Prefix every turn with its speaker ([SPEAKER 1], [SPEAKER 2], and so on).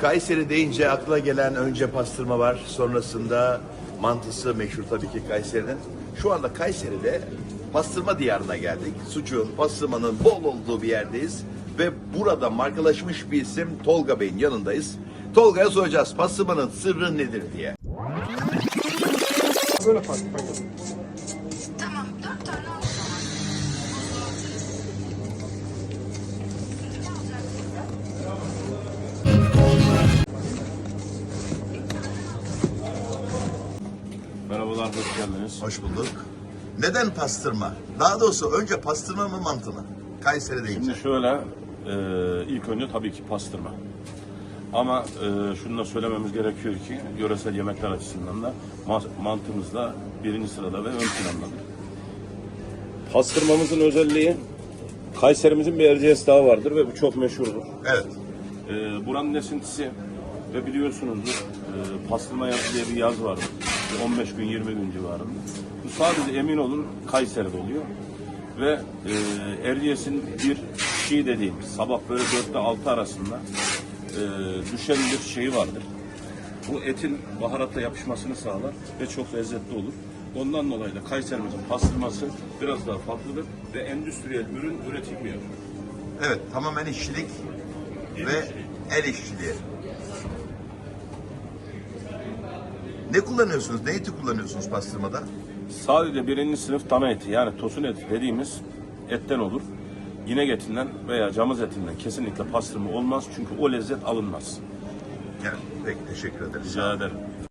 [SPEAKER 1] Kayseri deyince akla gelen önce pastırma var. Sonrasında mantısı meşhur tabii ki Kayseri'nin. Şu anda Kayseri'de pastırma diyarına geldik. Sucuğun, pastırmanın bol olduğu bir yerdeyiz. Ve burada markalaşmış bir isim Tolga Bey'in yanındayız. Tolga'ya soracağız pastırmanın sırrı nedir diye.
[SPEAKER 2] Böyle
[SPEAKER 3] Merhabalar, hoş geldiniz.
[SPEAKER 1] Hoş bulduk. Neden pastırma? Daha doğrusu önce pastırma mı mantı mı? Kayseri deyince.
[SPEAKER 3] Şimdi şöyle, e, ilk önce tabii ki pastırma. Ama e, şunu da söylememiz gerekiyor ki, yöresel yemekler açısından da ma- mantımız da birinci sırada ve ön plandadır. Pastırmamızın özelliği, Kayserimizin bir Erciyes Dağı vardır ve bu çok meşhurdur.
[SPEAKER 1] Evet.
[SPEAKER 3] E, buranın esintisi ve biliyorsunuzdur, e, pastırma yazı diye bir yaz vardır. 15 gün, 20 gün civarında. Bu sadece emin olun Kayseri'de oluyor. Ve e, Erciyes'in bir çiğ dediğim, sabah böyle 4 ile 6 arasında e, düşen bir şeyi vardır. Bu etin baharatla yapışmasını sağlar ve çok lezzetli olur. Ondan dolayı da Kayserimizin pastırması biraz daha farklıdır ve endüstriyel ürün üretilmiyor.
[SPEAKER 1] Evet tamamen işçilik ve el işçiliği. Ne kullanıyorsunuz? Ne eti kullanıyorsunuz pastırmada?
[SPEAKER 3] Sadece birinci sınıf dana eti yani tosun eti dediğimiz etten olur. İnek etinden veya camız etinden kesinlikle pastırma olmaz çünkü o lezzet alınmaz.
[SPEAKER 1] Yani peki teşekkür ederiz.
[SPEAKER 3] Rica ederim.